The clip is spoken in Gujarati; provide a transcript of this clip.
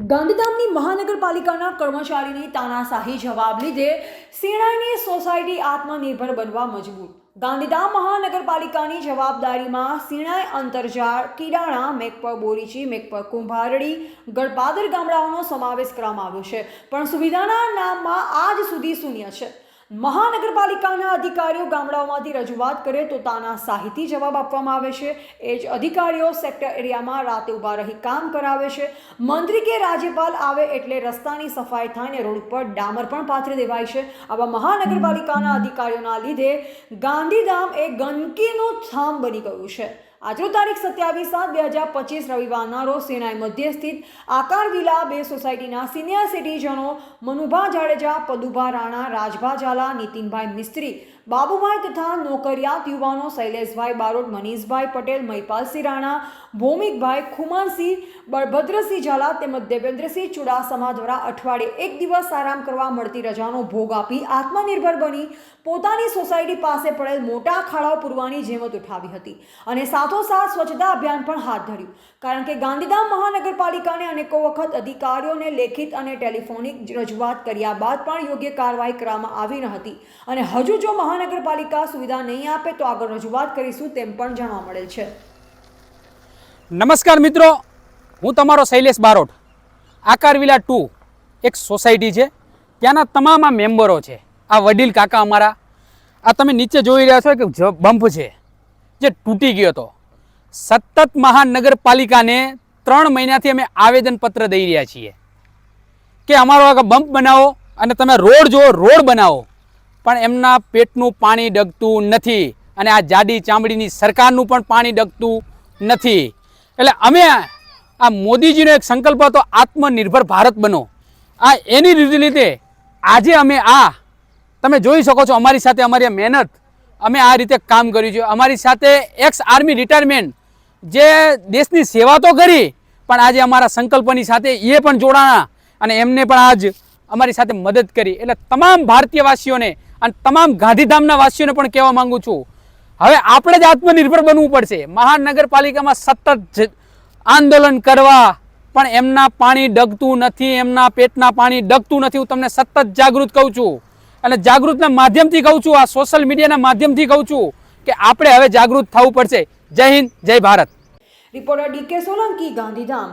ગાંધીધામની મહાનગરપાલિકાના કર્મચારીની તાનાશાહી જવાબ લીધે સેનાની સોસાયટી આત્મનિર્ભર બનવા મજબૂર. ગાંધીધામ મહાનગરપાલિકાની જવાબદારીમાં સિણાય અંતરજાળ કીડાણા મેકપર બોરીચી મેકપર કુંભારડી ગળપાદર ગામડાઓનો સમાવેશ કરવામાં આવ્યો છે. પણ સુવિધાના નામમાં આજ સુધી શૂન્ય છે. મહાનગરપાલિકાના અધિકારીઓ ગામડાઓમાંથી રજૂઆત કરે તો તાના સાહિતી જવાબ આપવામાં આવે છે. એ જ અધિકારીઓ સેક્ટર એરિયામાં રાતે ઊભા રહી કામ કરાવે છે. મંત્રી કે રાજ્યપાલ આવે એટલે રસ્તાની સફાઈ થાય ને રોડ ઉપર ડામર પણ પાથરી દેવાય છે. આવા મહાનગરપાલિકાના અધિકારીઓના લીધે ગાંધીધામ એ ગંદકીનું થામ બની ગયું છે. આજનો તારીખ સત્યાવીસ સાત બે હજાર પચીસ રવિવારના રોજ સેનાઈ મધ્ય સ્થિત આકાર વિલા બે સોસાયટીના સિનિયર સિટીઝનો મનુભા જાડેજા, પદુભા રાણા, રાજભા ઝાલા, નીતિનભાઈ મિસ્ત્રી બાબુભાઈ તથા નોકરિયાત યુવાનો શૈલેષભાઈ બારોટ, મનીષભાઈ પટેલ મહિપાલસિંહ રાણા, ભૌમિકભાઈ ખુમાનસિંહ, બળભદ્રસિંહ ઝાલા તેમજ દેવેન્દ્રસિંહ ચુડાસમા દ્વારા અઠવાડિયે એક દિવસ આરામ કરવા મળતી રજાનો ભોગ આપી આત્મનિર્ભર બની પોતાની સોસાયટી પાસે પડેલ મોટા ખાડાઓ પૂરવાની જેમત ઉઠાવી હતી અને સાથોસાથ સ્વચ્છતા અભિયાન પણ હાથ ધર્યું. કારણ કે ગાંધીધામ મહાનગરપાલિકાને અનેકો વખત અધિકારીઓને લેખિત અને ટેલિફોનિક રજૂઆત કર્યા બાદ પણ યોગ્ય કાર્યવાહી કરવામાં આવી ન હતી અને હજુ જો મહાનગરપાલિકા સુવિધા નહીં આપે તો આગળ રજૂઆત કરીશું તેમ પણ જાણવા મળેલ છે. નમસ્કાર મિત્રો, હું તમારો શૈલેષ બારોટ. આકાર વિલા ટુ એક સોસાયટી છે. ત્યાંના તમામ આ મેમ્બરો છે. આ વડીલ કાકા અમારા. આ તમે નીચે જોઈ રહ્યા છો કે બંપ છે, જે તૂટી ગયો હતો. સતત મહાનગરપાલિકાને ત્રણ મહિનાથી અમે આવેદનપત્ર દઈ રહ્યા છીએ કે અમારો આ બમ્પ બનાવો અને તમે રોડ જુઓ, રોડ બનાવો. પણ એમના પેટનું પાણી ડગતું નથી અને આ જાડી ચામડીની સરકારનું પણ પાણી ડગતું નથી. એટલે અમે આ મોદીજીનો એક સંકલ્પ હતો, આત્મનિર્ભર ભારત બનો. આ એની લીધે આજે અમે આ, તમે જોઈ શકો છો અમારી સાથે અમારી મહેનત, અમે આ રીતે કામ કર્યું છે. અમારી સાથે એક્સ આર્મી રિટાયરમેન્ટ જે દેશની સેવા તો કરી, પણ આજે અમારા સંકલ્પની સાથે એ પણ જોડાણા અને એમને પણ આજ અમારી સાથે મદદ કરી. એટલે તમામ ભારતીય વાસીઓને અને તમામ ગાંધીધામના વાસીઓને પણ કહેવા માંગુ છું, હવે આપણે જ આત્મનિર્ભર બનવું પડશે. મહાનગરપાલિકામાં સતત આંદોલન કરવા, પણ એમના પાણી ડગતું નથી, એમના પેટના પાણી ડગતું નથી, હું તમને સતત જાગૃત કહું છું. અને જાગૃતના માધ્યમથી કહું છું, આ સોશિયલ મીડિયાના માધ્યમથી કહું છું કે આપણે હવે જાગૃત થવું પડશે. જય હિન્દ, જય Bharat. Reporter DK Solanki, Gandhidham.